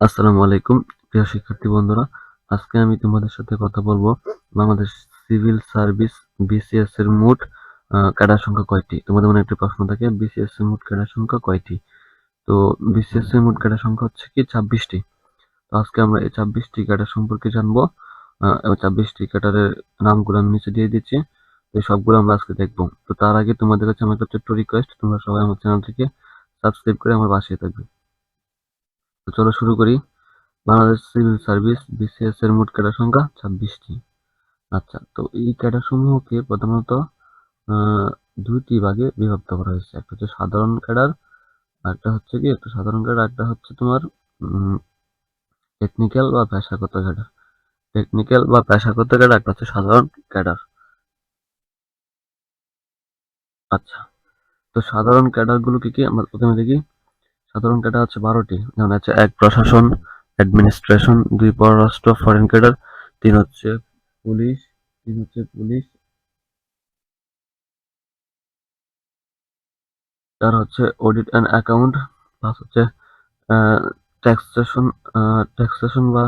আসসালামু আলাইকুম, প্রিয় শিক্ষার্থী বন্ধুরা। আজকে আমি তোমাদের সাথে কথা বলব বাংলাদেশ সিভিল সার্ভিস বিসিএস এর মোট ক্যাডার সংখ্যা কয়টি? তোমাদের মনে একটি প্রশ্ন থাকে, বিসিএস এর মোট ক্যাডার সংখ্যা কয়টি? তো বিসিএস এর মোট ক্যাডার সংখ্যা হচ্ছে কি ছাব্বিশটি। তো আজকে আমরা এই ছাব্বিশটি ক্যাডার সম্পর্কে জানব এবং ছাব্বিশটি ক্যাডারের নামগুলো আমি নিচে দিয়ে দিচ্ছি, তো সবগুলো আমরা আজকে দেখব। তো তার আগে তোমাদের কাছে আমার একটা রিকোয়েস্ট তোমরা সবাই আমার চ্যানেলটিকে সাবস্ক্রাইব করে আমার পাশে থাকবে। চলো শুরু করি। বাংলাদেশ সিভিল সার্ভিস বিসিএস এর মোট ক্যাডার সংখ্যা ছাব্বিশটি। আচ্ছা তো এই ক্যাডার সমূহকে প্রধানত দুইটি ভাগে বিভক্ত করা হয়েছে। একটা হচ্ছে সাধারণ ক্যাডার একটা হচ্ছে কি, একটা সাধারণ ক্যাডার একটা হচ্ছে তোমার টেকনিক্যাল বা পেশাগত ক্যাডার। টেকনিক্যাল বা পেশাগত ক্যাডার, একটা হচ্ছে সাধারণ ক্যাডার। আচ্ছা তো সাধারণ ক্যাডারগুলো কি কি আমরা প্রথমে দেখি? সাধারণ ক্যাডার হচ্ছে বারোটি। যেমন হচ্ছে এক প্রশাসন, অ্যাডমিনিস্ট্রেশন, দুই পররাষ্ট্র, ফরেন ক্যাডার, তিন হচ্ছে পুলিশ, তিন হচ্ছে পুলিশ, চার হচ্ছে অডিট অ্যান্ড অ্যাকাউন্ট, পাঁচ হচ্ছে ট্যাক্সেশন ট্যাক্সেশন বা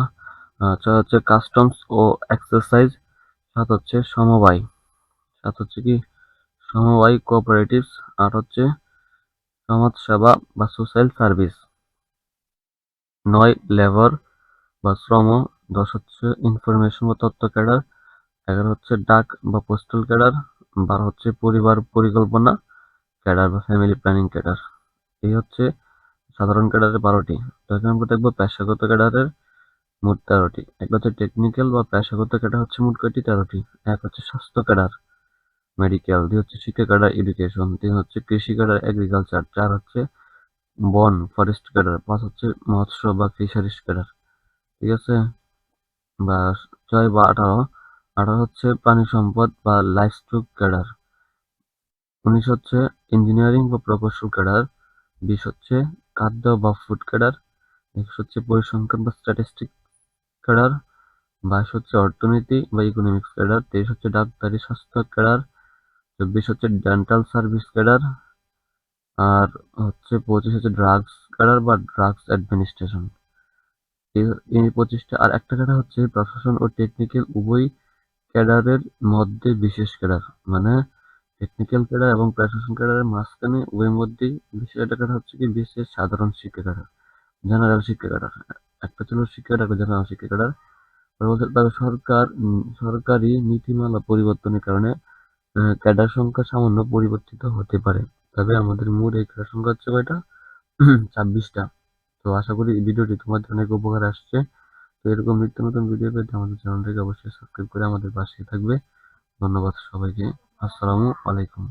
ছয় হচ্ছে কাস্টমস ও এক্সারসাইজ সাত হচ্ছে সমবায়। সাত হচ্ছে কি? সমবায় কোঅপারেটিভস আট হচ্ছে সমাজ সেবা বা সোশ্যাল সার্ভিস নয় লেবার বা শ্রম, দশ হচ্ছে ইনফরমেশন বা তথ্য ক্যাডার এগারো হচ্ছে ডাক বা পোস্টাল ক্যাডার বারো হচ্ছে পরিবার পরিকল্পনা ক্যাডার বা ফ্যামিলি প্ল্যানিং ক্যাডার এই হচ্ছে সাধারণ ক্যাডারের বারোটি। তো এখানে আমরা দেখব পেশাগত ক্যাডারের মোট তেরোটি। এক হচ্ছে টেকনিক্যাল বা পেশাগত ক্যাডার হচ্ছে মোট কয়টি? তেরোটি। এক হচ্ছে স্বাস্থ্য ক্যাডার মেডিকেল দুই হচ্ছে শিক্ষা ক্যাডার এডুকেশন তিন হচ্ছে কৃষি ক্যাডার এগ্রিকালচার চার হচ্ছে বন ফরেস্ট ক্যাডার পাঁচ হচ্ছে মৎস্য বা ফিশারিজ ক্যাডার ঠিক আছে? বা ছয় বা আঠারো আঠারো হচ্ছে প্রাণী সম্পদ বা লাইফ স্টক ক্যাডার উনিশ হচ্ছে ইঞ্জিনিয়ারিং বা প্রকৌশল ক্যাডার বিশ হচ্ছে খাদ্য বা ফুড ক্যাডার একুশ হচ্ছে পরিসংখ্যান বা স্ট্যাটিস্টিক ক্যাডার বাইশ হচ্ছে অর্থনীতি বা ইকোনমিক্স ক্যাডার তেইশ হচ্ছে ডাক্তারি স্বাস্থ্য ক্যাডার চব্বিশ হচ্ছে ডেন্টাল সার্ভিস ক্যাডার আর হচ্ছে পঁচিশ হচ্ছে ড্রাগস ক্যাডার বা ড্রাগস অ্যাডমিনিস্ট্রেশন এই পঁচিশটা আর একটা ক্যাডার হচ্ছে প্রশাসন ও টেকনিক্যাল উভয় ক্যাডারের মধ্যে বিশেষ ক্যাডার মানে টেকনিক্যাল ক্যাডার এবং প্রশাসন ক্যাডারের মাঝখানে উভয়ের মধ্যেই বিশেষ একটা ক্যাডার হচ্ছে কি বিশেষ সাধারণ শিক্ষা ক্যাডার জেনারেল শিক্ষা ক্যাডার একটা ছিল শিক্ষা ক্যাডার জেনারেল শিক্ষা ক্যাডার তবে সরকার সরকারি নীতিমালা পরিবর্তনের কারণে ক্যাডার সংখ্যা সামান্য পরিবর্তিত হতে পারে। তবে আমাদের মোট এই ক্যাডার সংখ্যা হচ্ছে কয়টা? ছাব্বিশটা। তো আশা করি ভিডিওটি তোমাদের অনেক উপকার আসছে। তো এরকম নিত্য নতুন ভিডিও পেতে আমাদের চ্যানেলটিকে অবশ্যই সাবস্ক্রাইব করে আমাদের পাশে থাকবে। ধন্যবাদ সবাইকে। আসসালামু আলাইকুম।